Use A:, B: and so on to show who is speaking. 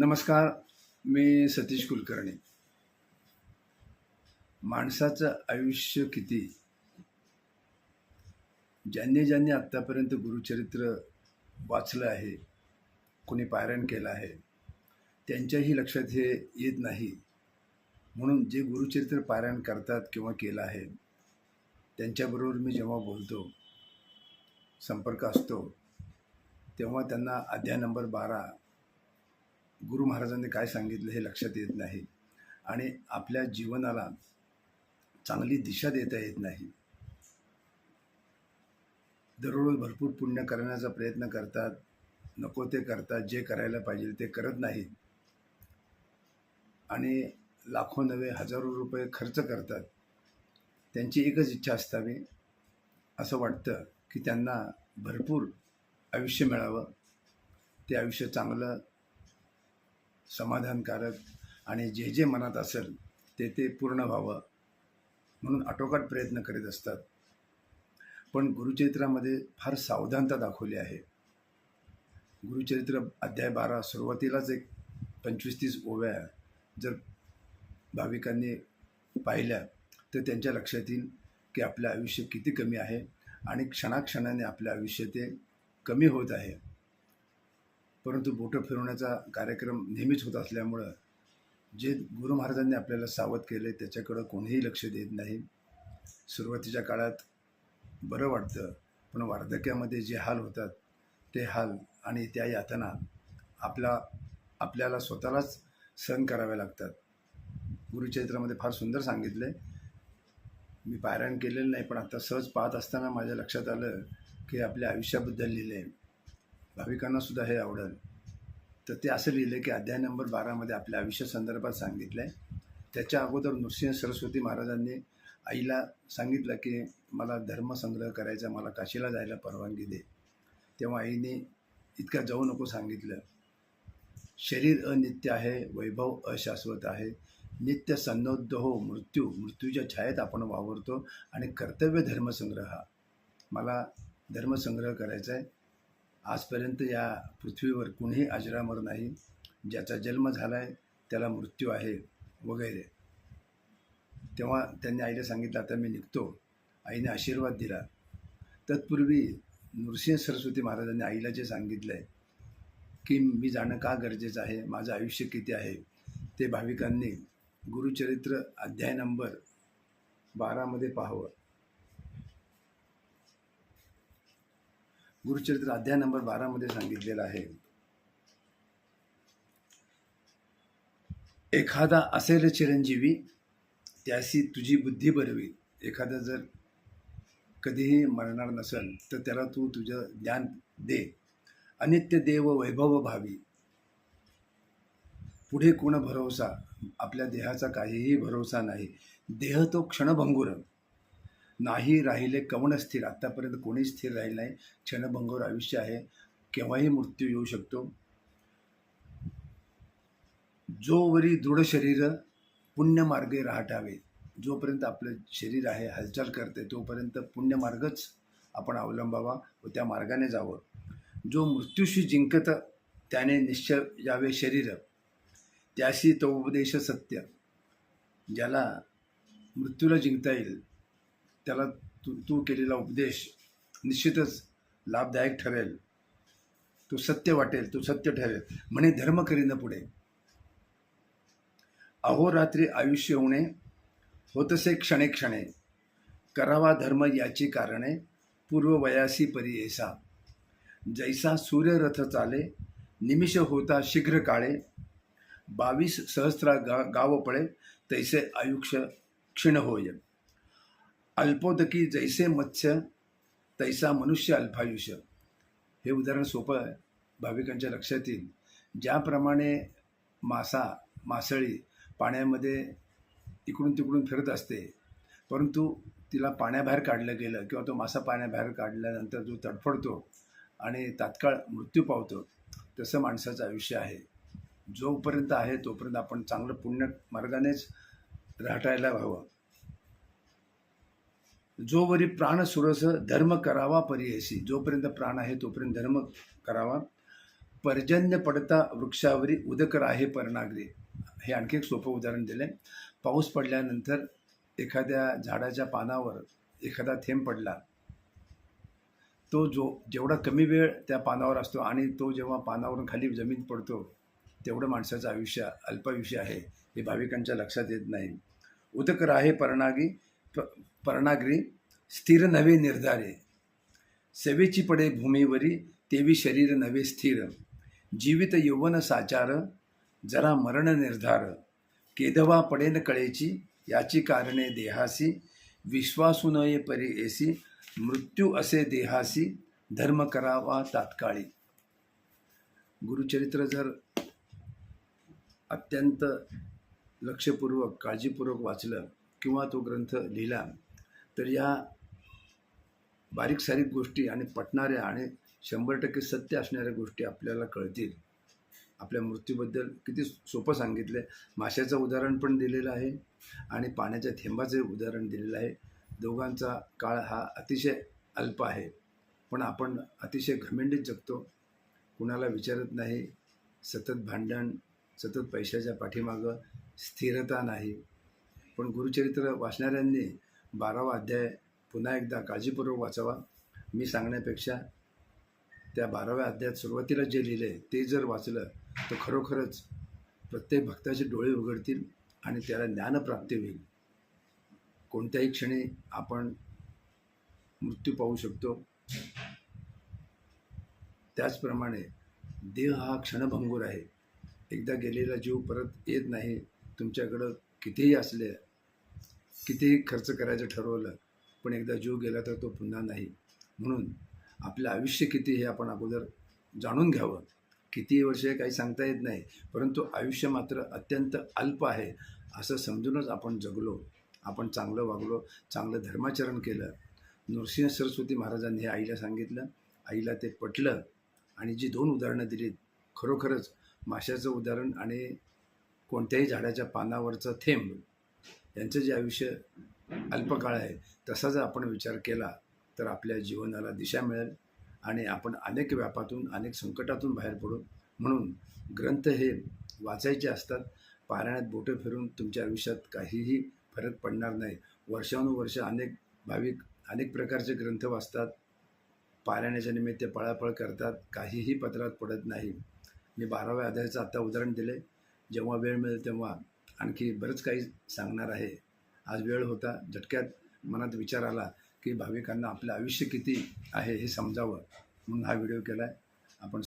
A: नमस्कार मी सतीश कुलकर्णी. माणसाचं आयुष्य किती? ज्यांनी ज्यांनी आत्तापर्यंत गुरुचरित्र वाचलं आहे कोणी पारायण केलं आहे त्यांच्याही लक्षात हे येत नाही. म्हणून जे गुरुचरित्र पारायण करतात किंवा केलं आहे त्यांच्याबरोबर मी जेव्हा बोलतो संपर्क असतो तेव्हा त्यांना अध्याय नंबर बारा गुरु महाराजांनी काय सांगितलं हे लक्षात येत नाही. आणि आपल्या जीवनाला चांगली दिशा देता येत नाही. दररोज भरपूर पुण्य करण्याचा प्रयत्न करतात. नको ते करतात. जे करायला पाहिजे ते करत नाहीत. आणि लाखो नवे हजारो रुपये खर्च करतात. त्यांची एकच इच्छा असावी असं वाटतं की त्यांना भरपूर आयुष्य मिळावं. ते आयुष्य चांगलं समाधानकारक आणि जे जे मनात असेल ते ते पूर्ण व्हावं म्हणून आटोकाट प्रयत्न करीत असतात. पण गुरुचरित्रामध्ये फार सावधानता दाखवली आहे. गुरुचरित्र अध्याय बारा सुरुवातीलाच एक पंचवीस तीस ओव्या जर भाविकांनी पाहिल्या तर त्यांच्या लक्षात येईल की आपलं आयुष्य किती कमी आहे आणि क्षणाक्षणाने आपलं आयुष्य ते कमी होत आहे. परंतु बोटं फिरवण्याचा कार्यक्रम नेहमीच होत असल्यामुळं जे गुरु महाराजांनी आपल्याला सावध केले त्याच्याकडं कोणीही लक्ष देत नाही. सुरुवातीच्या काळात बरं वाटतं पण वार्धक्यामध्ये जे हाल होतात ते हाल आणि त्या यातना आपला आपल्याला स्वतःलाच सहन कराव्या लागतात. गुरुचरित्रामध्ये फार सुंदर सांगितलं आहे मी पारायण केलेलं नाही पण आता सहज पाहत असताना माझ्या लक्षात आलं की आपल्या आयुष्याबद्दल लिहिलं आहे भाविकांना सुद्धा हे आवडेल. तर ते असं लिहिलं की अध्याय नंबर बारामध्ये आपल्या आयुष्यासंदर्भात सांगितलं आहे त्याच्या अगोदर नृसिंह सरस्वती महाराजांनी आईला सांगितलं की मला धर्मसंग्रह करायचा मला काशीला जायला परवानगी दे. तेव्हा आईने इतका जाऊ नको सांगितलं. शरीर अनित्य आहे वैभव अशाश्वत आहे. नित्य सन्नोद्ध हो मृत्यू मृत्यूच्या छायेत आपण वावरतो आणि कर्तव्य धर्मसंग्रह हा मला धर्मसंग्रह करायचा आहे आजपर्यंत या पृथ्वीवर कुणीही अजरामर नाही. ज्याचा जन्म झाला आहे त्याला मृत्यू आहे वगैरे. तेव्हा त्यांनी आईला सांगितलं आता मी निघतो. आईने आशीर्वाद दिला. तत्पूर्वी नृसिंह सरस्वती महाराजांनी आईला जे सांगितलं आहे की मी जाणं का गरजेचं आहे? माझं आयुष्य किती आहे? ते भाविकांनी गुरुचरित्र अध्याय नंबर बारामध्ये पाहावं. गुरुचरित्र अध्याय नंबर बारामध्ये सांगितलेलं आहे. एखादा असेल चिरंजीवी त्याशी तुझी बुद्धी बरवी. एखादा जर कधीही मरणार नसेल तर त्याला तू तुझं ज्ञान दे. अनित्य देव वैभव भावी. पुढे कोण भरोसा? आपल्या देहाचा काहीही भरोसा नाही. देह तो क्षणभंगुर. नाही राहिले कवण स्थिर? आत्तापर्यंत कोणी स्थिर राहिले नाही. क्षणभंगोर आयुष्य आहे. केव्हाही मृत्यू येऊ शकतो. जोवरी दृढ शरीर पुण्यमार्गे राहटावे. जोपर्यंत आपलं शरीर आहे हालचाल करते तोपर्यंत पुण्यमार्गच आपण अवलंबावा व त्या मार्गाने जावं. जो मृत्यूशी जिंकत त्याने निश्चय यावे शरीर. त्याशी तो उपदेश सत्य. ज्याला मृत्यूला जिंकता येईल त्याला तू तू केलेला उपदेश निश्चितच लाभदायक ठरेल. तो सत्य वाटेल तो सत्य ठरेल. म्हणे धर्म करीन पुढे. अहोरात्री आयुष्य होणे होतसे क्षणे क्षणे करावा धर्म याची कारणे पूर्व वयासी परियेसा. जैसा सूर्यरथ चाले निमिष होता शीघ्र काळे. बावीस सहस्रा गा गाव पळे तैसे आयुष्य क्षीण होय. अल्पोदकी जैसे मत्स्य तैसा मनुष्य अल्पायुष्य. हे उदाहरण सोपं आहे. भाविकांच्या लक्षात येईल ज्याप्रमाणे मासा मासळी पाण्यामध्ये इकडून तिकडून फिरत असते परंतु तिला पाण्याबाहेर काढलं गेलं किंवा तो मासा पाण्याबाहेर काढल्यानंतर जो तडफडतो आणि तात्काळ मृत्यू पावतो तसं माणसाचं आयुष्य आहे. जोपर्यंत आहे तोपर्यंत आपण चांगलं पुण्य मार्गानेच राहटायला हवं. जोवरी प्राण सुरस धर्म करावा परियसी जोपर्यंत प्राण आहे तोपर्यंत धर्म करावा. पर्जन्य पडता वृक्षावरी उदकर आहे परनागरी हे आणखी एक सोपं उदाहरण दिलं आहे पाऊस पडल्यानंतर एखाद्या झाडाच्या पानावर एखादा थेंब पडला. तो जो जेवढा कमी वेळ त्या पानावर असतो आणि तो जेव्हा पानावरून खाली जमीन पडतो तेवढं माणसाचं आयुष्य अल्पायुष्य आहे हे भाविकांच्या लक्षात येत नाही. उदकर आहे परणागी पर्णाग्री स्थिर नवे निर्धारे. सेवेची पडे भूमीवरी तेवी शरीर नवे स्थिर. जीवित यौवन साचार जरा मरण निर्धार. केदवा पडेन कळेची याची कारणे देहासी. विश्वासू नये परी एसी मृत्यू असे देहासी. धर्म करावा तात्काळी. गुरुचरित्र जर अत्यंत लक्षपूर्वक काळजीपूर्वक वाचलं किंवा तो ग्रंथ लिहिला तर या बारीक सारीक गोष्टी आणि पटणाऱ्या आणि शंभर टक्के सत्य असणाऱ्या गोष्टी आपल्याला कळतील. आपल्या मृत्यूबद्दल किती सोपं सांगितलं आहे माशाचं उदाहरण पण दिलेलं आहे आणि पाण्याच्या थेंबाचं उदाहरण दिलेलं आहे. दोघांचा काळ हा अतिशय अल्प आहे. पण आपण अतिशय घमेंडीत जगतो. कुणाला विचारत नाही. सतत भांडण सतत पैशाच्या पाठीमागं स्थिरता नाही. पण गुरुचरित्र वाचणाऱ्यांनी बारावा अध्याय पुन्हा एकदा काळजीपूर्वक वाचावा. मी सांगण्यापेक्षा त्या बाराव्या अध्यायात सुरुवातीला जे लिहिले ते जर वाचलं तर खरोखरच प्रत्येक भक्ताचे डोळे उघडतील आणि त्याला ज्ञानप्राप्ती होईल. कोणत्याही क्षणी आपण मृत्यू पाहू शकतो. त्याचप्रमाणे देह हा क्षणभंगूर आहे. एकदा गेलेला जीव परत येत नाही. तुमच्याकडं कितीही असले कितीही खर्च करायचं ठरवलं पण एकदा जीव गेला तर तो पुन्हा नाही. म्हणून आपलं आयुष्य किती हे आपण अगोदर जाणून घ्यावं. किती वर्ष काही सांगता येत नाही परंतु आयुष्य मात्र अत्यंत अल्प आहे असं समजूनच आपण जगलो. आपण चांगलं वागलो चांगलं धर्माचरण केलं. नृसिंह सरस्वती महाराजांनी हे आईला सांगितलं. आईला ते पटलं आणि जी दोन उदाहरणं दिलीत खरोखरच माशाचं उदाहरण आणि कोणत्याही झाडाच्या पानावरचं थेंब यांचं जे आयुष्य अल्पकाळ आहे तसा जर आपण विचार केला तर आपल्या जीवनाला दिशा मिळेल आणि आपण अनेक व्यापातून अनेक संकटातून बाहेर पडू. म्हणून ग्रंथ हे वाचायचे असतात. पारायणात बोटं फिरून तुमच्या आयुष्यात काहीही फरक पडणार नाही. वर्षानुवर्ष अनेक भाविक अनेक प्रकारचे ग्रंथ वाचतात. पारायणाच्या निमित्त पळापळ करतात. काहीही पत्रात पडत नाही. मी बाराव्या अध्यायाचं आत्ता उदाहरण दिले जेव्हा वेळ मिळेल तेव्हा आणखी बरंच काही सांगणार आहे. आज वेळ होता झटक्यात मनात विचार आला की भाविकांना आपलं आयुष्य किती आहे हे समजावं. म्हणून हा व्हिडिओ केला आहे आपण